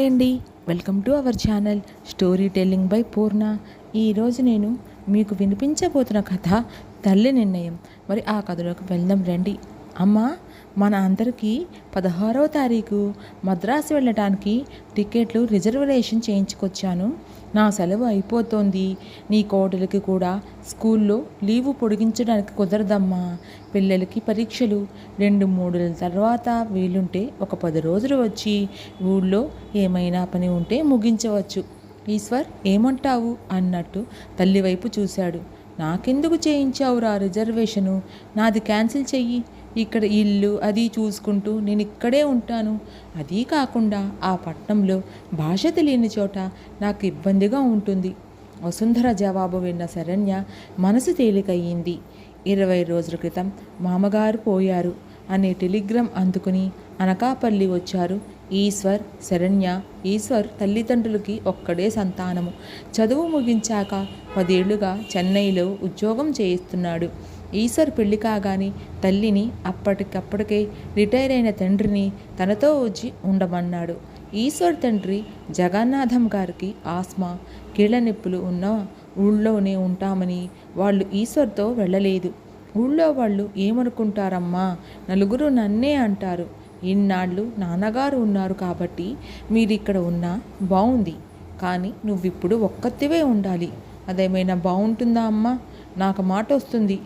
అండి welcome to our channel story telling by Purna. ఈరోజు నేను మీకు వినిపించబోతున్న కథ తల్లి నిర్ణయం. మరి ఆ కథలోకి వెళ్దాం రండి. అమ్మ మన అందరికీ పదహారవ తారీఖు మద్రాసు వెళ్ళటానికి టికెట్లు రిజర్వేషన్ చేయించుకొచ్చాను. నా సెలవు అయిపోతోంది. నీ కోడలికి కూడా స్కూల్లో లీవు పొడిగించడానికి కుదరదమ్మా. పిల్లలకి పరీక్షలు. రెండు మూడు తర్వాత వీలుంటే ఒక పది రోజులు వచ్చి ఊళ్ళో ఏమైనా పని ఉంటే ముగించవచ్చు. ఈశ్వర్ ఏమంటావు? అన్నట్టు తల్లి వైపు చూశాడు. నాకెందుకు చేయించావురా రిజర్వేషను? నాది క్యాన్సిల్ చెయ్యి. ఇక్కడ ఇల్లు అది చూసుకుంటూ నేను ఇక్కడే ఉంటాను. అదీ కాకుండా ఆ పట్నంలో భాష తెలియని చోట నాకు ఇబ్బందిగా ఉంటుంది. వసుంధర జవాబు విన్న శరణ్య మనసు తేలికయ్యింది. ఇరవై రోజుల క్రితం మామగారు పోయారు. అనే టెలిగ్రామ్ అందుకుని అనకాపల్లి వచ్చారు. ఈశ్వర్ శరణ్య ఈశ్వర్ తల్లిదండ్రులకి ఒక్కడే సంతానము. చదువు ముగించాక పదేళ్ళుగా చెన్నైలో ఉద్యోగం చేయిస్తున్నాడు. ఈశ్వర్ పెళ్ళి కాగానే తల్లిని అప్పటికప్పటికే రిటైర్ అయిన తండ్రిని తనతో వచ్చి ఉండమన్నాడు. ఈశ్వర్ తండ్రి జగన్నాథం గారికి ఆస్మా కీళ్ళ నొప్పులు ఉన్న ఊళ్ళోనే ఉంటామని వాళ్ళు ఈశ్వర్తో వెళ్ళలేదు. ఊళ్ళో వాళ్ళు ఏమనుకుంటారమ్మా నలుగురు నన్నే అంటారు. ఇన్నాళ్ళు నాన్నగారు ఉన్నారు కాబట్టి మీరు ఇక్కడ ఉన్నా బాగుంది కానీ నువ్విప్పుడు ఒక్కతివే ఉండాలి. అదేమైనా బాగుంటుందా అమ్మా? నాకు మాట వస్తుంది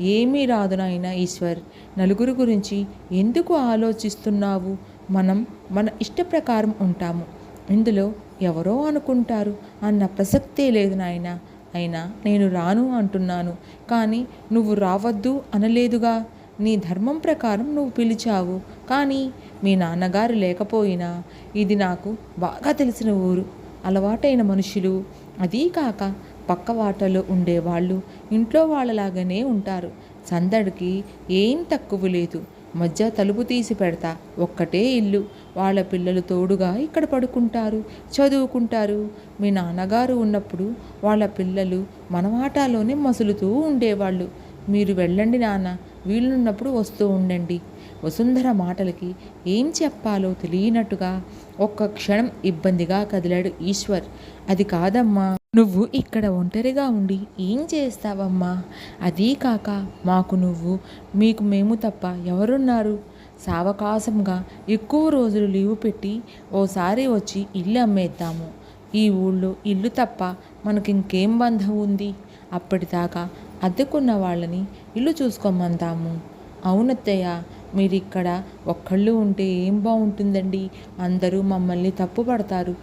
ఏమీ రాదు నాయన ఈశ్వర్. నలుగురు గురించి ఎందుకు ఆలోచిస్తున్నావు? మనం మన ఇష్ట ప్రకారం ఉంటాము. ఇందులో ఎవరో అనుకుంటారు అన్న ప్రసక్తే లేదు నాయన. అయినా నేను రాను అంటున్నాను. కానీ నువ్వు రావద్దు అనలేదుగా. నీ ధర్మం ప్రకారం నువ్వు పిలిచావు. కానీ మీ నాన్నగారు లేకపోయినా ఇది నాకు బాగా తెలిసిన ఊరు. అలవాటైన మనుషులు. అదీ కాక పక్క వాటలో ఉండేవాళ్ళు ఇంట్లో వాళ్ళలాగానే ఉంటారు. సందడికి ఏం తక్కువ లేదు. మధ్య తలుపు తీసి పెడతా ఒక్కటే ఇల్లు. వాళ్ళ పిల్లలు తోడుగా ఇక్కడ పడుకుంటారు చదువుకుంటారు. మీ నాన్నగారు ఉన్నప్పుడు వాళ్ళ పిల్లలు మనవాటాలోనే మసులుతూ ఉండేవాళ్ళు. మీరు వెళ్ళండి నాన్న వీళ్ళున్నప్పుడు వస్తూ ఉండండి. వసుంధర మాటలకి ఏం చెప్పాలో తెలియనట్టుగా ఒక్క క్షణం ఇబ్బందిగా కదిలాడు ఈశ్వర్. అది కాదమ్మా నువ్వు ఇక్కడ ఒంటరిగా ఉండి ఏం చేస్తావమ్మా? అదీ కాక మాకు నువ్వు మీకు మేము తప్ప ఎవరున్నారు? సావకాశంగా ఎక్కువ రోజులు లీవు పెట్టి ఓసారి వచ్చి ఇల్లు అమ్మేద్దాము. ఈ ఊళ్ళో ఇల్లు తప్ప మనకింకేం బంధం ఉంది? అప్పటిదాకా అద్దెకున్న వాళ్ళని ఇల్లు చూసుకోమందాము. అవునత్తయ్య మీరు ఇక్కడ ఒక్కళ్ళు ఉంటే ఏం బాగుంటుందండి అందరూ మమ్మల్ని తప్పుపడతారు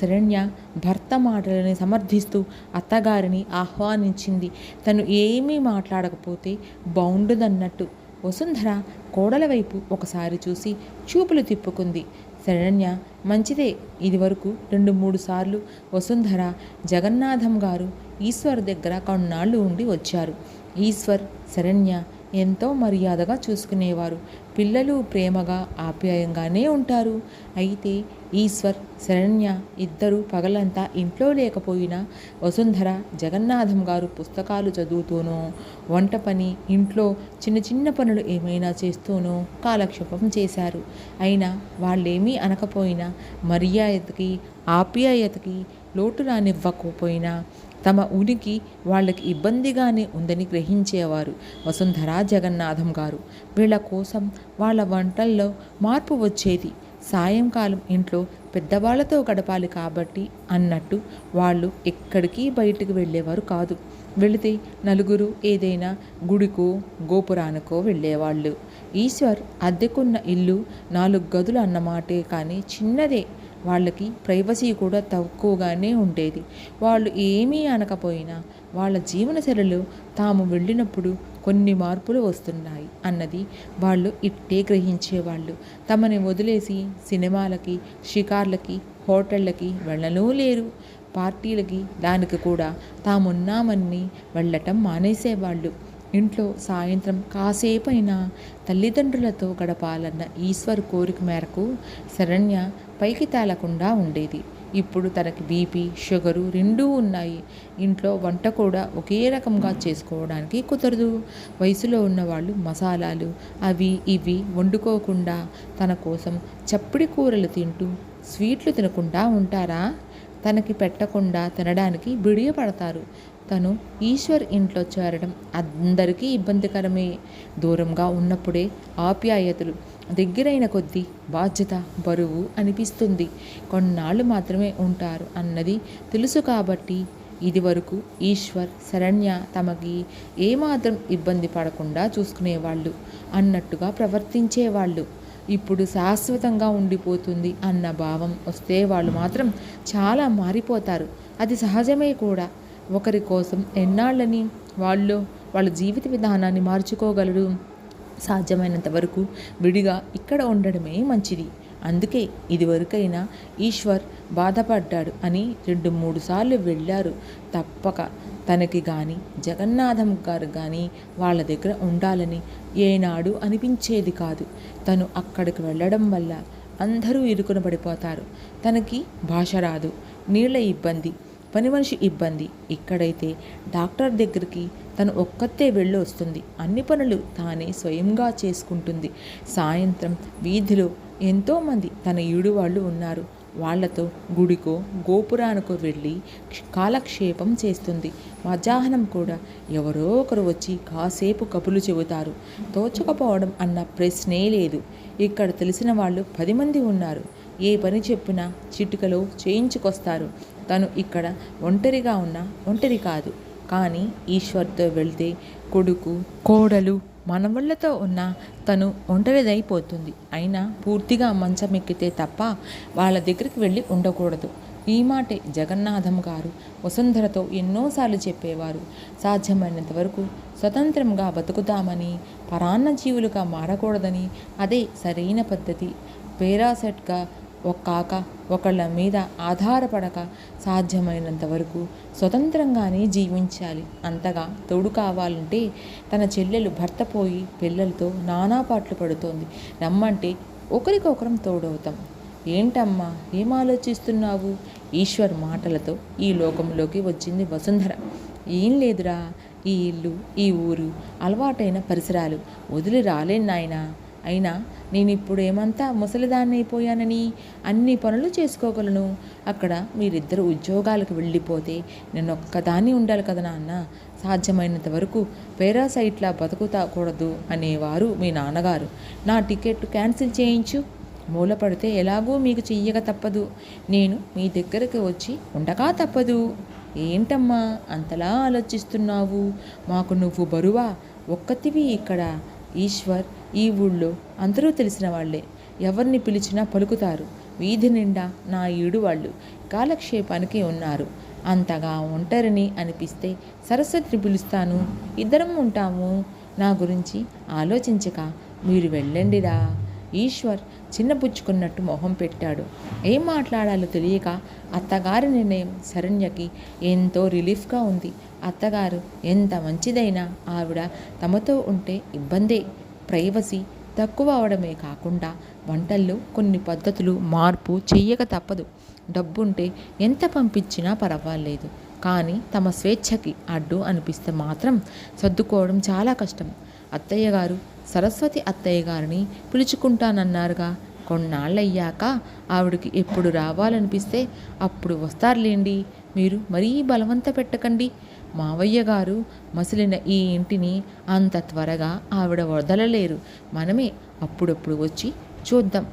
శరణ్య భర్త మాటలని సమర్థిస్తూ అత్తగారిని ఆహ్వానించింది. తను ఏమీ మాట్లాడకపోతే బాగుండదన్నట్టు వసుంధర కోడల వైపు ఒకసారి చూసి చూపులు తిప్పుకుంది. శరణ్య మంచిదే. ఇదివరకు రెండు మూడు సార్లు వసుంధర జగన్నాథం గారు ఈశ్వర్ దగ్గర కొన్నాళ్ళు ఉండి వచ్చారు. ఈశ్వర్ శరణ్య ఎంతో మర్యాదగా చూసుకునేవారు. పిల్లలు ప్రేమగా ఆప్యాయంగానే ఉంటారు. అయితే ఈశ్వర్ శరణ్య ఇద్దరు పగలంతా ఇంట్లో లేకపోయినా వసుంధర జగన్నాథం గారు పుస్తకాలు చదువుతూనో వంట పని ఇంట్లో చిన్న చిన్న పనులు ఏమైనా చేస్తూనో కాలక్షేపం చేశారు. అయినా వాళ్ళేమీ అనకపోయినా మర్యాదకి ఆప్యాయతకి లోటు రానివ్వకపోయినా తమ ఉనికి వాళ్ళకి ఇబ్బందిగానే ఉందని గ్రహించేవారు. వసుంధరా జగన్నాథం గారు వీళ్ళ కోసం వాళ్ళ వంటల్లో మార్పు వచ్చేది. సాయంకాలం ఇంట్లో పెద్దవాళ్ళతో గడపాలి కాబట్టి అన్నట్టు వాళ్ళు ఎక్కడికి బయటికి వెళ్ళేవారు కాదు. వెళితే నలుగురు ఏదైనా గుడికో గోపురానికో వెళ్ళేవాళ్ళు. ఈశ్వర్ అద్దెకున్న ఇల్లు నాలుగు గదులు అన్నమాటే కానీ చిన్నదే. వాళ్ళకి ప్రైవసీ కూడా తక్కువగానే ఉండేది. వాళ్ళు ఏమీ అనకపోయినా వాళ్ళ జీవనశైలిలో తాము వెళ్ళినప్పుడు కొన్ని మార్పులు వస్తున్నాయి అన్నది వాళ్ళు ఇట్టే గ్రహించేవాళ్ళు. తమని వదిలేసి సినిమాలకి షికార్లకి హోటళ్ళకి వెళ్ళనూ లేరు. పార్టీలకి దానికి కూడా తామున్నామని వెళ్ళటం మానేసేవాళ్ళు. ఇంట్లో సాయంత్రం కాసేపైనా తల్లిదండ్రులతో గడపాలన్న ఈశ్వర్ కోరిక మేరకు శరణ్య పైకి తేలకుండా ఉండేది. ఇప్పుడు తనకి బీపీ షుగరు రెండూ ఉన్నాయి. ఇంట్లో వంట కూడా ఒకే రకంగా చేసుకోవడానికి కుదరదు. వయసులో ఉన్నవాళ్ళు మసాలాలు అవి ఇవి వండుకోకుండా తన కోసం చప్పిడి కూరలు తింటూ స్వీట్లు తినకుండా ఉంటారా? తనకి పెట్టకుండా తినడానికి బిడియపడతారు తను ఈశ్వర్ ఇంట్లో చేరడం అందరికీ ఇబ్బందికరమే. దూరంగా ఉన్నప్పుడే ఆప్యాయతలు దగ్గరైన కొద్దీ బాధ్యత బరువు అనిపిస్తుంది. కొన్నాళ్ళు మాత్రమే ఉంటారు అన్నది తెలుసు కాబట్టి ఇదివరకు ఈశ్వర్ శరణ్య తమకి ఏమాత్రం ఇబ్బంది పడకుండా చూసుకునేవాళ్ళు అన్నట్టుగా ప్రవర్తించేవాళ్ళు. ఇప్పుడు శాశ్వతంగా ఉండిపోతుంది అన్న భావం వస్తే వాళ్ళు మాత్రం చాలా మారిపోతారు. అది సహజమే కూడా. ఒకరి కోసం ఎన్నాళ్ళని వాళ్ళు వాళ్ళ జీవిత విధానాన్ని మార్చుకోగలరు? సాధ్యమైనంత వరకు విడిగా ఇక్కడ ఉండడమే మంచిది. అందుకే ఇదివరకైనా ఈశ్వర్ బాధపడ్డాడు అని రెండు మూడు సార్లు వెళ్ళారు. తప్పక తనకి కానీ జగన్నాథం గారు కానీ వాళ్ళ దగ్గర ఉండాలని ఏనాడు అనిపించేది కాదు. తను అక్కడికి వెళ్ళడం వల్ల అందరూ ఇరుకున పడిపోతారు. తనకి భాష రాదు నీళ్ళ ఇబ్బంది పని మనిషి ఇబ్బంది. ఇక్కడైతే డాక్టర్ దగ్గరికి తను ఒక్కతే వెళ్ళి వస్తుంది అన్ని పనులు తానే స్వయంగా చేసుకుంటుంది. సాయంత్రం వీధిలో ఎంతోమంది తన ఈడు వాళ్ళు ఉన్నారు. వాళ్ళతో గుడికో గోపురానికో వెళ్ళి కాలక్షేపం చేస్తుంది. మధ్యాహ్నం కూడా ఎవరో ఒకరు వచ్చి కాసేపు కబులు చెబుతారు. తోచకపోవడం అన్న ప్రశ్నే లేదు. ఇక్కడ తెలిసిన వాళ్ళు పది మంది ఉన్నారు. ఏ పని చెప్పినా చిటికలో చేయించుకొస్తారు. తను ఇక్కడ ఒంటరిగా ఉన్న ఒంటరి కాదు. కానీ ఈశ్వర్తో వెళ్తే కొడుకు కోడలు మనవళ్ళతో ఉన్న తను ఒంటరిదైపోతుంది. అయినా పూర్తిగా మంచం ఎక్కితే తప్ప వాళ్ళ దగ్గరికి వెళ్ళి ఉండకూడదు. ఈ మాటే జగన్నాథం గారు వసుంధరతో ఎన్నోసార్లు చెప్పేవారు. సాధ్యమైనంత వరకు స్వతంత్రంగా బతుకుతామని పరాన్న జీవులుగా మారకూడదని అదే సరైన పద్ధతి. పేరాసెట్గా ఒక్కాక ఒకళ్ళ మీద ఆధారపడక సాధ్యమైనంత వరకు స్వతంత్రంగానే జీవించాలి. అంతగా తోడు కావాలంటే తన చెల్లెలు భర్త పోయి పిల్లలతో నానా పాటలు పడుతోంది. రమ్మంటే ఒకరికొకరం తోడవుతాం. ఏంటమ్మా ఏం ఆలోచిస్తున్నావు? ఈశ్వర్ మాటలతో ఈ లోకంలోకి వచ్చింది వసుంధర. ఏం లేదురా ఈ ఇల్లు ఈ ఊరు అలవాటైన పరిసరాలు. వదిలి రాలేను నాయనా. అయినా నేను ఇప్పుడు ఏమంతా ముసలిదాన్ని అయిపోయానని అన్ని పనులు చేసుకోగలను. అక్కడ మీరిద్దరు ఉద్యోగాలకు వెళ్ళిపోతే నేను ఒక్కదాన్ని ఉండాలి కదా నాన్న. సాధ్యమైనంత వరకు పేరాసైట్లా బతుకుతాకూడదు అనేవారు మీ నాన్నగారు. నా టికెట్ క్యాన్సిల్ చేయించు. మూలపడితే ఎలాగో మీకు చెయ్యక తప్పదు. నేను మీ దగ్గరకు వచ్చి ఉండగా తప్పదు. ఏంటమ్మా అంతలా ఆలోచిస్తున్నావు? మాకు నువ్వు బరువా? ఒక్కతివి ఇక్కడ. ఈశ్వర్ ఈ ఊళ్ళో అందరూ తెలిసిన వాళ్ళే ఎవరిని పిలిచినా పలుకుతారు. వీధి నిండా నా ఈడు వాళ్ళు కాలక్షేపానికి ఉన్నారు. అంతగా ఒంటరిని అనిపిస్తే సరస్వతిని పిలుస్తాను. ఇద్దరం ఉంటాము. నా గురించి ఆలోచించక మీరు వెళ్ళండిరా. ఈశ్వర్ చిన్నపుచ్చుకున్నట్టు మొహం పెట్టాడు. ఏం మాట్లాడాలో తెలియక అత్తగారి నిర్ణయం శరణ్యకి ఎంతో రిలీఫ్గా ఉంది. అత్తగారు ఎంత మంచిదైనా ఆవిడ తమతో ఉంటే ఇబ్బందే. ప్రైవసీ తక్కువ అవడమే కాకుండా వంటల్లో కొన్ని పద్ధతులు మార్పు చెయ్యక తప్పదు. డబ్బుంటే ఎంత పంపించినా పర్వాలేదు. కానీ తమ స్వేచ్ఛకి అడ్డు అనిపిస్తే మాత్రం సర్దుకోవడం చాలా కష్టం. అత్తయ్య గారు సరస్వతి అత్తయ్య గారిని పిలుచుకుంటానన్నారుగా. కొన్నాళ్ళయ్యాక ఆవిడకి ఎప్పుడు రావాలనిపిస్తే అప్పుడు వస్తారులేండి. మీరు మరీ బలవంత పెట్టకండి. మావయ్య గారు మసిలిన ఈ ఇంటిని అంత త్వరగా ఆవిడ వదలలేరు. మనమే అప్పుడప్పుడు వచ్చి చూద్దాం.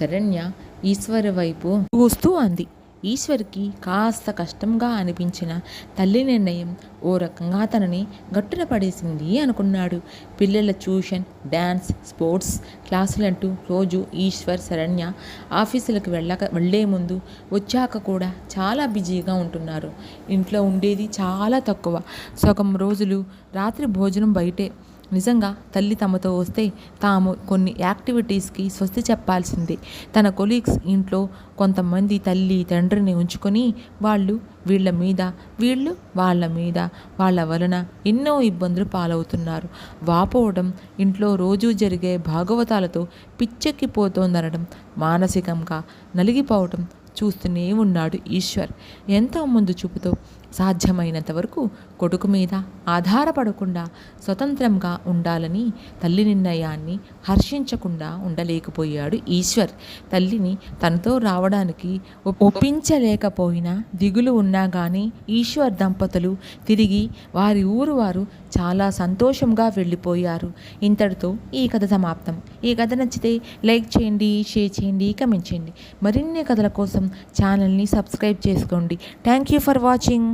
శరణ్య ఈశ్వర వైపు చూస్తూ అంది. ఈశ్వర్కి కాస్త కష్టంగా అనిపించిన తల్లి నిర్ణయం ఓ రకంగా తనని గట్టున పడేసింది అనుకున్నాడు. పిల్లల ట్యూషన్ డ్యాన్స్ స్పోర్ట్స్ క్లాసులంటూ రోజు ఈశ్వర్ శరణ్య ఆఫీసులకు వెళ్ళక వెళ్ళే ముందు వచ్చాక కూడా చాలా బిజీగా ఉంటున్నారు. ఇంట్లో ఉండేది చాలా తక్కువ. సగం రోజులు రాత్రి భోజనం బయటే నిజంగా తల్లి తమతో వస్తే తాము కొన్ని యాక్టివిటీస్కి స్వస్తి చెప్పాల్సిందే. తన కొలీగ్స్ ఇంట్లో కొంతమంది తల్లి తండ్రిని ఉంచుకొని వాళ్ళు వీళ్ళ మీద వీళ్ళు వాళ్ళ మీద వాళ్ళ వలన ఎన్నో ఇబ్బందులు పాలవుతున్నారు. వాపోవడం ఇంట్లో రోజూ జరిగే భాగవతాలతో పిచ్చెక్కిపోతోందనడం మానసికంగా నలిగిపోవటం చూస్తూనే ఉన్నాడు ఈశ్వర్. ఎంతో ముందు చూపుతో సాధ్యమైనంత వరకు కొడుకు మీద ఆధారపడకుండా స్వతంత్రంగా ఉండాలని తల్లి నిర్ణయాన్ని హర్షించకుండా ఉండలేకపోయాడు ఈశ్వర్. తల్లిని తనతో రావడానికి ఒప్పించలేకపోయినా దిగులు ఉన్నా కానీ ఈశ్వర్ దంపతులు తిరిగి వారి ఊరు వారు చాలా సంతోషంగా వెళ్ళిపోయారు. ఇంతటితో ఈ కథ సమాప్తం. ఈ కథ నచ్చితే లైక్ చేయండి షేర్ చేయండి కమెంట్ చేయండి. మరిన్ని కథల కోసం ఛానల్ని సబ్స్క్రైబ్ చేసుకోండి. Thank you for watching.